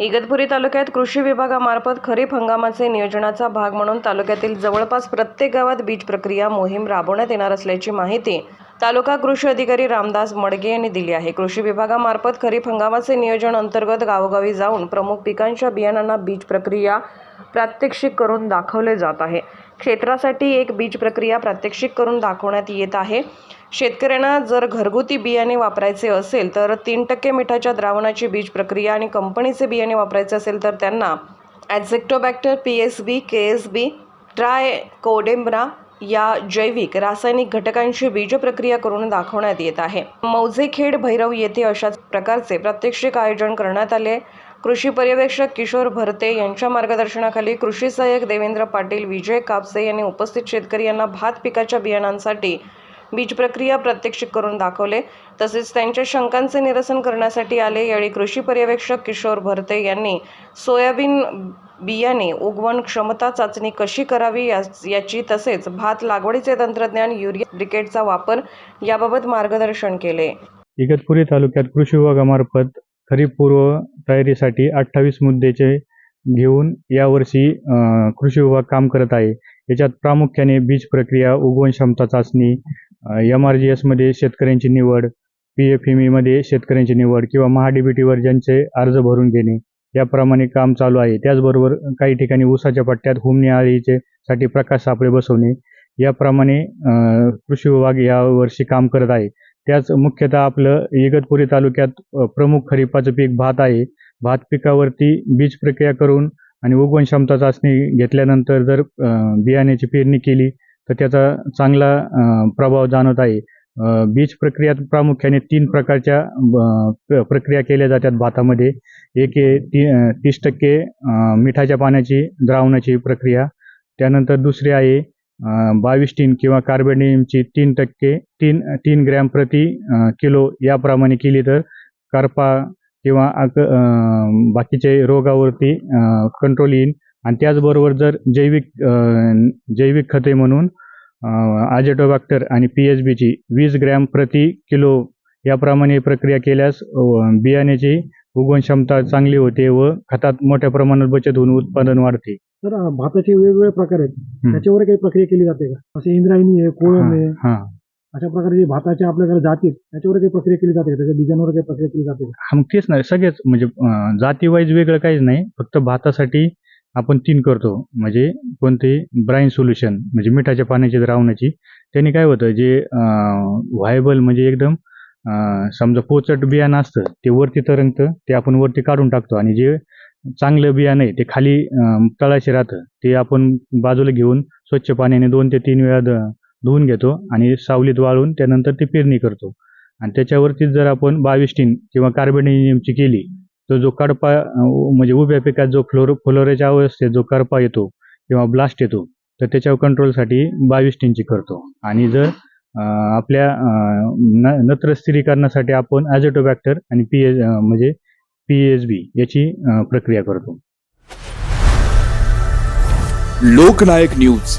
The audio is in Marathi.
इगतपुरी तालुक्यात कृषी विभागामार्फत खरीप हंगामाचे नियोजनाचा भाग म्हणून तालुक्यातील जवळपास प्रत्येक गावात बीज प्रक्रिया मोहीम राबवण्यात येणार असल्याची माहिती तालुका कृषी अधिकारी रामदास मडगे यांनी दिली आहे. कृषी विभागामार्फत खरीप हंगामाचे नियोजन अंतर्गत गावोगावी जाऊन प्रमुख पिकांच्या बियाणांना बीज प्रक्रिया प्रात्यक्षिक करून दाखवले जात आहे. क्षेत्रासाठी एक बीज प्रक्रिया प्रात्यक्षिक करून दाखवण्यात येत आहे. शेतकऱ्यांना जर घरगुती बियाणे वापरायचे असेल तर तीन टक्के मिठाच्या द्रावणाची बीज प्रक्रिया आणि कंपनीचे बियाणे वापरायचे असेल तर त्यांना Azotobacter P S B K S B try कोडेम्ब्रा या जैविक रासायनिक घटकांची बीज प्रक्रिया करून दाखवण्यात येत आहे. मौजेखेड भैरव येथे अशाच प्रकारचे प्रात्यक्षिक आयोजन करण्यात आले कृषी पर्यवेक्षक किशोर भरते यांच्या मार्गदर्शनाखाली कृषी सहाय्यक देवेंद्र पाटील विजय कापसे यांनी उपस्थित शेतकरी यांना भात पिकाच्या बियाणांसाठी बीज प्रक्रिया प्रात्यक्षिक करून दाखवले. तसेच त्यांच्या शंकांचे निरसन करण्यासाठी आले. यावेळी कृषी पर्यवेक्षक किशोर भरते यांनी सोयाबीन बियाणे उगवण क्षमता चाचणी कशी करावी याची तसेच भात लागवडीचे तंत्रज्ञान युरिया ब्रिकेटचा वापर याबाबत मार्गदर्शन केले. इगतपुरी तालुक्यात कृषी विभागामार्फत खरीप पूर्व तयारीसाठी अठ्ठावीस मुद्द्याचे घेऊन यावर्षी कृषी विभाग काम करत आहे. याच्यात प्रामुख्याने बीज प्रक्रिया उगवण क्षमता चाचणी एम आर जी एसमध्ये शेतकऱ्यांची निवड पी एफ एम ईमध्ये शेतकऱ्यांची निवड किंवा महाडीबीटीवर ज्यांचे अर्ज भरून घेणे याप्रमाणे काम चालू आहे. त्याचबरोबर काही ठिकाणी ऊसाच्या पट्ट्यात हुमणी आळीचे साठी प्रकाश सापळे बसवणे याप्रमाणे कृषी विभाग यावर्षी काम करत आहे. त्याच मुख्यतः आपलं इगतपुरी तालुक्यात प्रमुख खरीपाचं पीक भात आहे. भात पिकावरती बीज प्रक्रिया करून आणि उगवण क्षमता चाचणी घेतल्यानंतर जर बियाण्याची पेरणी केली तर त्याचा चांगला प्रभाव जाणवत आहे. बीज प्रक्रियात प्रामुख्याने तीन प्रकारच्या प्रक्रिया केल्या जातात भातामध्ये. एक आहे ती तीस टक्के मिठाच्या पाण्याची द्रावणाची प्रक्रिया. त्यानंतर दुसरी आहे बावीस टीन किंवा कार्बेडियमची तीन टक्के तीन तीन ग्रॅम प्रति किलो याप्रमाणे केली तर करपा किंवा आक बाकीचे रोगावरती कंट्रोल येईल. आणि त्याचबरोबर जर जैविक जैविक खते म्हणून आजेटोबॅक्टर आणि पी एच बीची वीस ग्रॅम प्रति किलो याप्रमाणे प्रक्रिया केल्यास बियाण्याची उगवण क्षमता चांगली होते व खतात मोठ्या प्रमाणात बचत होऊन उत्पादन वाढते. तर भाताचे वेगवेगळे प्रकार आहेत. त्याच्यावर काही प्रक्रिया केली जाते का? असे इंद्रायणी आहे कोळम आहे. हा. अशा प्रकारचे भाताचे आपल्याकडे जाती त्याच्यावर काही प्रक्रिया केली जाते का? त्याच्या बीजांवर काही प्रक्रिया केली जाते का? मग तेच नाही. सगळेच म्हणजे जाती वाईज वेगळं काहीच नाही. फक्त भातासाठी आपण तीन करतो. म्हणजे कोणतेही ब्राईन सोल्युशन म्हणजे मिठाच्या पाण्याची द्रावणाची. त्यांनी काय होतं? जे व्हायबल म्हणजे एकदम समजा पोचट बियाणं असतं ते वरती तरंगतं ते आपण वरती काढून टाकतो. आणि जे चांगलं बियाणं आहे ते खाली तळाशी राहतं. ते आपण बाजूला घेऊन स्वच्छ पाण्याने दोन ते तीन वेळा धुवून घेतो आणि सावलीत वाळून त्यानंतर ती पेरणी करतो. आणि त्याच्यावरती जर आपण बावीस किंवा कार्बनियमची केली तर जो कडपा म्हणजे उभ्या पिकात जो फ्लोर फ्लोरेच्या अवस्थेत जो करपा येतो किंवा ब्लास्ट येतो तर त्याच्यावर कंट्रोलसाठी बावीस करतो. आणि जर आपल्या न नत्र स्थिरीकरणासाठी आपण ॲझोटोबॅक्टर आणि पी म्हणजे पी एच बी याची प्रक्रिया करतो. लोकनायक न्यूज.